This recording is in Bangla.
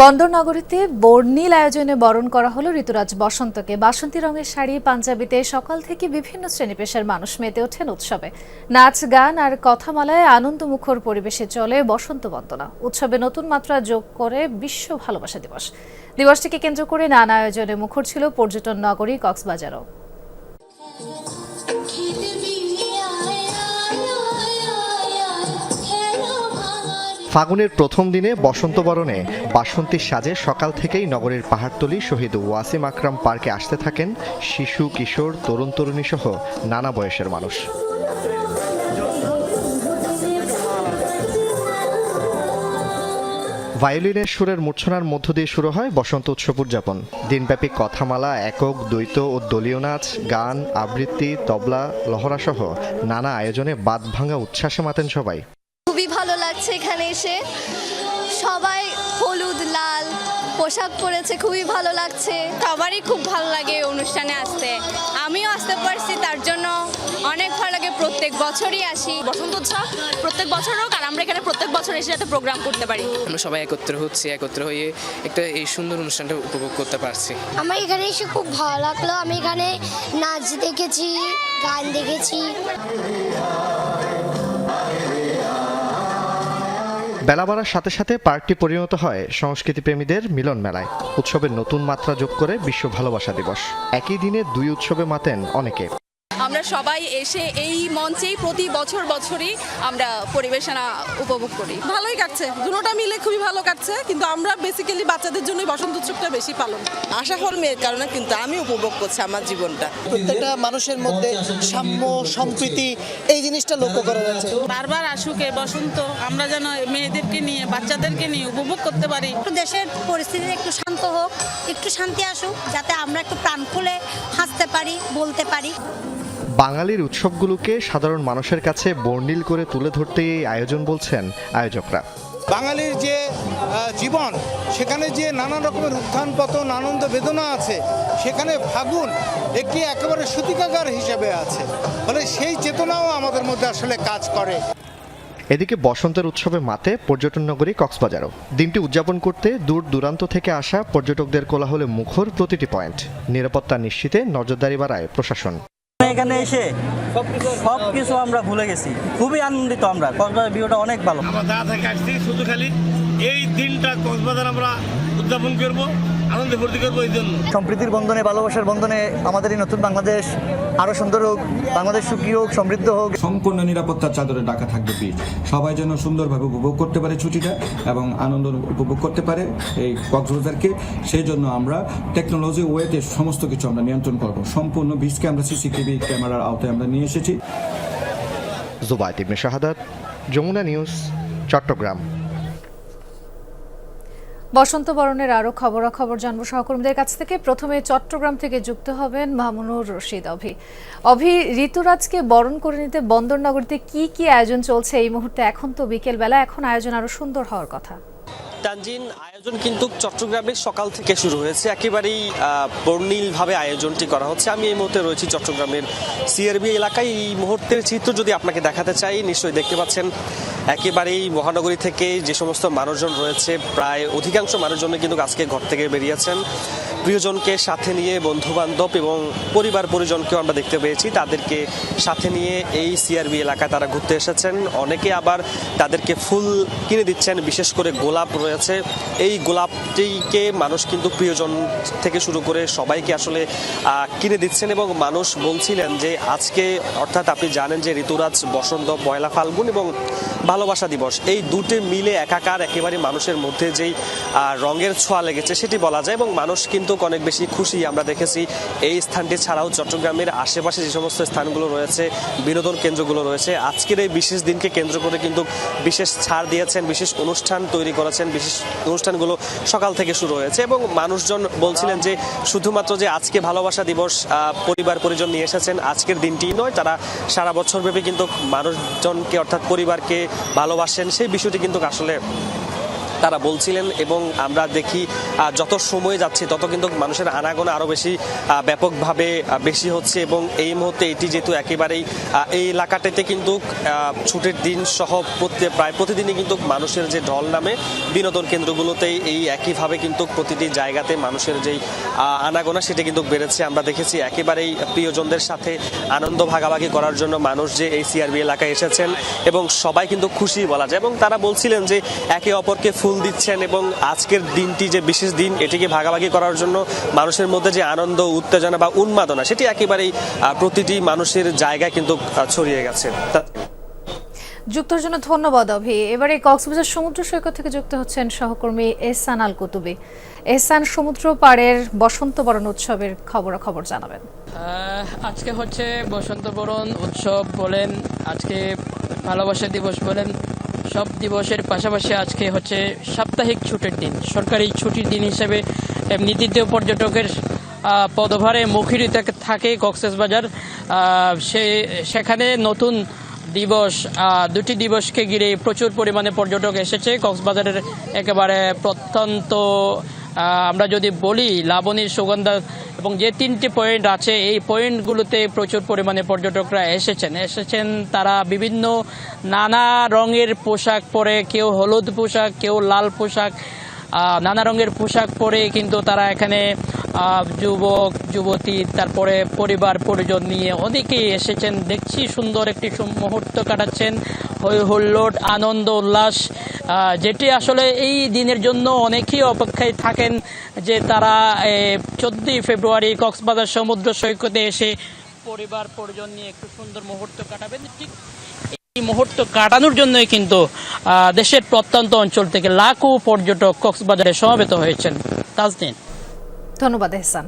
বন্দরনগরীতে বর্ণিল আয়োজনে বরণ করা হলো ঋতুরাজ বসন্তকে। বাসন্তী রঙের শাড়ি, পাঞ্জাবিতে সকাল থেকে বিভিন্ন শ্রেণি পেশার মানুষ মেতে ওঠেন উৎসবে। নাচ, গান আর কথামালায় আনন্দমুখর পরিবেশে চলে বসন্ত বন্দনা। উৎসবে নতুন মাত্রা যোগ করে বিশ্ব ভালোবাসা দিবস। দিবসটিকে কেন্দ্র করে নানা আয়োজনে মুখর ছিল পর্যটন নগরী কক্সবাজারও। ফাগুনের প্রথম দিনে বসন্ত বরণে বাসন্তীর সাজে সকাল থেকেই নগরের পাহাড়তলি শহীদ ওয়াসিম আকরাম পার্কে আসতে থাকেন শিশু, কিশোর, তরুণ তরুণী সহ নানা বয়সের মানুষ। ভায়োলিনের সুরের মূর্ছনার মধ্য দিয়ে শুরু হয় বসন্ত উৎসব উদযাপন। দিনব্যাপী কথামালা, একক, দ্বৈত ও দলীয় নাচ, গান, আবৃত্তি, তবলা, লহরাসহ নানা আয়োজনে বাদ ভাঙা উচ্ছ্বাসে মাতেন সবাই। লাগছে এখানে এসে। সবাই হলুদ লাল পোশাক পরেছে খুবই ভালো লাগছে। সবারই খুব ভালো লাগে অনুষ্ঠানে আসতে। আমিও আসতে পারছি তার জন্য অনেক ভালো লাগে। প্রত্যেক বছরই আসি। বসন্ত উৎসব প্রত্যেক বছর হোক আর আমরা এখানে প্রত্যেক বছর এসে যাতে প্রোগ্রাম করতে পারি। আমরা সবাই একত্র হচ্ছি একত্র হয়ে একটা এই সুন্দর অনুষ্ঠানটা উপভোগ করতে পারছি। আমার এখানে এসে খুব ভালো লাগল। আমি এখানে নাচ দেখেছি গান দেখেছি। বেলা বাড়ার সাথে সাথে পার্কটি পরিণত হয় সংস্কৃতি প্রেমীদের মিলন মেলায়। উৎসবের নতুন মাত্রা যোগ করে বিশ্ব ভালোবাসা দিবস। একই দিনে দুই উৎসবে মাতেন অনেকে। আমরা সবাই এসে এই মঞ্চেই প্রতি বছর বছরই আমরা পরিবেশনা উপভোগ করি। ভালোই কাটছে। দুটোটা মিলে খুবই ভালো কাটছে কিন্তু আমরা বেসিক্যালি বাচ্চাদের জন্য বসন্ত উৎসবটা বেশি পালন আশা মেয়ের কারণে কিন্তু আমি উপভোগ করছি আমার জীবনটা। প্রত্যেকটা মানুষের মধ্যে সাম্য সম্প্রীতি এই জিনিসটা লক্ষ্য করা যাচ্ছে। বারবার আসুক এ বসন্ত আমরা যেন মেয়েদেরকে নিয়ে বাচ্চাদেরকে নিয়ে উপভোগ করতে পারি। একটু দেশের পরিস্থিতি একটু শান্ত হোক একটু শান্তি আসুক যাতে আমরা একটু প্রাণ খুলে হাসতে পারি বলতে পারি। বাঙালির উৎসবগুলোকে সাধারণ মানুষের কাছে বর্ণিল করে তুলে ধরতে এই আয়োজন বলছেন আয়োজকরা। বাঙালির যে জীবন সেখানে যে নানা রকমের উত্থান পতন আনন্দ বেদনা আছে সেখানে ফাগুন একটি একেবারে সূতিকাগার হিসেবে আছে। ফলে সেই চেতনাও আমাদের মধ্যে আসলে কাজ করে। এদিকে বসন্তের উৎসবে মাতে পর্যটন নগরী কক্সবাজারও। দিনটি উদযাপন করতে দূর দূরান্ত থেকে আসা পর্যটকদের কোলাহলে মুখর প্রতিটি পয়েন্ট। নিরাপত্তা নিশ্চিতে নজরদারি বাড়ায় প্রশাসন। এখানে এসে সব কিছু আমরা ভুলে গেছি। খুবই আনন্দিত আমরা। কক্সবাজার ভিউটা অনেক ভালো। আমরা যা থেকে আসছি শুধু খালি এই দিনটা কক্সবাজার আমরা উদযাপন করব। আনন্দ ফুর্তি করব এই জন্য। সম্প্রীতির বন্ধনে ভালোবাসার বন্ধনে আমাদের এই নতুন বাংলাদেশ। আরও সুন্দর হোক বাংলাদেশ সুখী হোক সমৃদ্ধ হোক। সম্পূর্ণ নিরাপত্তার চাদরে ডাকা থাকবে বিচ সবাই যেন সুন্দরভাবে উপভোগ করতে পারে ছুটিটা এবং আনন্দ উপভোগ করতে পারে এই কক্সবাজারকে। সেই জন্য আমরা টেকনোলজি ওয়েতে সমস্ত কিছু আমরা নিয়ন্ত্রণ করব। সম্পূর্ণ বিচকে আমরা সিসিটিভি ক্যামেরার আওতায় আমরা নিয়ে এসেছি। জুবাইত ইবনে শাহাদাত যমুনা নিউজ চট্টগ্রাম। বসন্ত বরণের আরও খবরাখবর জানব সহকর্মীদের কাছ থেকে। প্রথমে চট্টগ্রাম থেকে যুক্ত হবেন মামুনুর রশিদ অভি। অভি, ঋতুরাজকে বরণ করে নিতে বন্দরনগরীতে কি কি আয়োজন চলছে এই মুহূর্তে? এখন তো বিকেল বেলা এখন আয়োজন আরও সুন্দর হওয়ার কথা। তানজিন আয়োজন কিন্তু চট্টগ্রামে সকাল থেকে শুরু হয়েছে। একেবারেই বর্ণিলভাবে আয়োজনটি করা হচ্ছে। আমি এই মুহূর্তে রয়েছি চট্টগ্রামের সিআরবি এলাকায়। এই মুহূর্তের চিত্র যদি আপনাকে দেখাতে চাই, নিশ্চয়ই দেখতে পাচ্ছেন, একেবারেই মহানগরী থেকে যে সমস্ত মানুষজন রয়েছে, প্রায় অধিকাংশ মানুষজনই কিন্তু আজকে ঘর থেকে বেরিয়েছেন। প্রিয়জনকে সাথে নিয়ে বন্ধু বান্ধব এবং পরিবার পরিজনকেও আমরা দেখতে পেয়েছি। তাদেরকে সাথে নিয়ে এই সিআরবি এলাকায় তারা ঘুরতে এসেছেন। অনেকে আবার তাদেরকে ফুল কিনে দিচ্ছেন, বিশেষ করে গোলাপ রয়েছে। এই গোলাপটিকে মানুষ কিন্তু প্রিয়জন থেকে শুরু করে সবাইকে আসলে কিনে দিচ্ছেন এবং মানুষ বলছিলেন যে আজকে অর্থাৎ আপনি জানেন যে ঋতুরাজ বসন্ত পয়লা ফাল্গুন এবং ভালোবাসা দিবস, এই দুটি মিলে একাকার একেবারে মানুষের মধ্যে যেই রঙের ছোঁয়া লেগেছে সেটি বলা যায় এবং মানুষ কিন্তু অনেক বেশি খুশি। আমরা দেখেছি এই স্থানটি ছাড়াও চট্টগ্রামের আশেপাশে যে সমস্ত স্থানগুলো রয়েছে, বিনোদন কেন্দ্রগুলো রয়েছে, আজকের এই বিশেষ দিনকে কেন্দ্র করে কিন্তু বিশেষ ছাড় দিয়েছেন, বিশেষ অনুষ্ঠান তৈরি করেছেন, বিশেষ অনুষ্ঠানগুলো সকাল থেকে শুরু হয়েছে এবং মানুষজন বলছিলেন যে শুধুমাত্র যে আজকে ভালোবাসা দিবস পরিবার পরিজন নিয়ে এসেছেন, আজকের দিনটি নয়, তারা সারা বছর ব্যাপী কিন্তু মানুষজনকে অর্থাৎ পরিবারকে ভালোবাসেন। সেই বিষয়টি কিন্তু আসলে তারা বলছিলেন এবং আমরা দেখি যত সময় যাচ্ছে তত কিন্তু মানুষের আনাগোনা আরও বেশি ব্যাপকভাবে বেশি হচ্ছে এবং এই মুহূর্তে এটি যেহেতু একেবারেই এই এলাকাটাতে কিন্তু ছুটির দিন সহ প্রত্যেক প্রায় প্রতিদিনই কিন্তু মানুষের যে ঢল নামে বিনোদন কেন্দ্রগুলোতেই এই একইভাবে কিন্তু প্রতিটি জায়গাতে মানুষের যেই আনাগোনা সেটা কিন্তু বেড়েছে। আমরা দেখেছি একেবারেই প্রিয়জনদের সাথে আনন্দ ভাগাভাগি করার জন্য মানুষ যে এই সিআরবি এলাকায় এসেছেন এবং সবাই কিন্তু খুশি বলা যায় এবং তারা বলছিলেন যে একে অপরকে ফুল দিচ্ছেন এবং আজকের দিনটি যে বিশেষ দিন এটিকে ভাগাভাগি করার জন্য মানুষের মধ্যে যে আনন্দ উত্তেজনা বা উন্মাদনা সেটি একেবারেই প্রতিটি মানুষের জায়গায় কিন্তু ছড়িয়ে গেছে। যুক্তর জন্য ধন্যবাদ অভি। এবারে কক্সবাজার সমুদ্র সৈকত থেকে যুক্ত হচ্ছেন সহকর্মী এহসান আল কুতুবি। এহসান সমুদ্র পাড়ের বসন্ত বরণ উৎসবের খবরাখবর জানাবেন। আজকে হচ্ছে বসন্ত বরণ উৎসব বলেন আজকে ভালোবাসা দিবস বলেন সব দিবসের পাশাপাশি আজকে হচ্ছে সাপ্তাহিক ছুটির দিন। সরকারি ছুটির দিন হিসেবে এমনি পর্যটকের পদভারে মুখরিত থাকে কক্সবাজার সে, সেখানে নতুন দিবস দুটি দিবসকে ঘিরে প্রচুর পরিমাণে পর্যটক এসেছে। কক্সবাজারের একেবারে প্রত্যন্ত আমরা যদি বলি, লাবণীর সুগন্ধা এবং যে তিনটি পয়েন্ট আছে, এই পয়েন্টগুলোতে প্রচুর পরিমাণে পর্যটকরা এসেছেন। এসেছেন তারা বিভিন্ন নানা রঙের পোশাক পরে, কেউ হলুদ পোশাক, কেউ লাল পোশাক নানা রঙের পোশাক পরে কিন্তু তারা এখানে যুবক, যুবতী, তারপরে পরিবার, পরিজন নিয়ে অনেকেই এসেছেন। দেখছি সুন্দর একটি মুহূর্ত কাটাচ্ছেন। হই হুল্লোড়, আনন্দ, উল্লাস। যেটি আসলে এই দিনের জন্য অনেকেই অপেক্ষায় থাকেন যে তারা চোদ্দই ফেব্রুয়ারি কক্সবাজার সমুদ্র সৈকতে এসে পরিবার পরিজন নিয়ে একটু সুন্দর মুহূর্ত কাটাবেন। ঠিক এই মুহূর্ত কাটানোর জন্যই কিন্তু দেশের প্রত্যন্ত অঞ্চল থেকে লাখো পর্যটক কক্সবাজারে সমবেত হয়েছেন। তাজদিন। ধন্যবাদ, এহসান।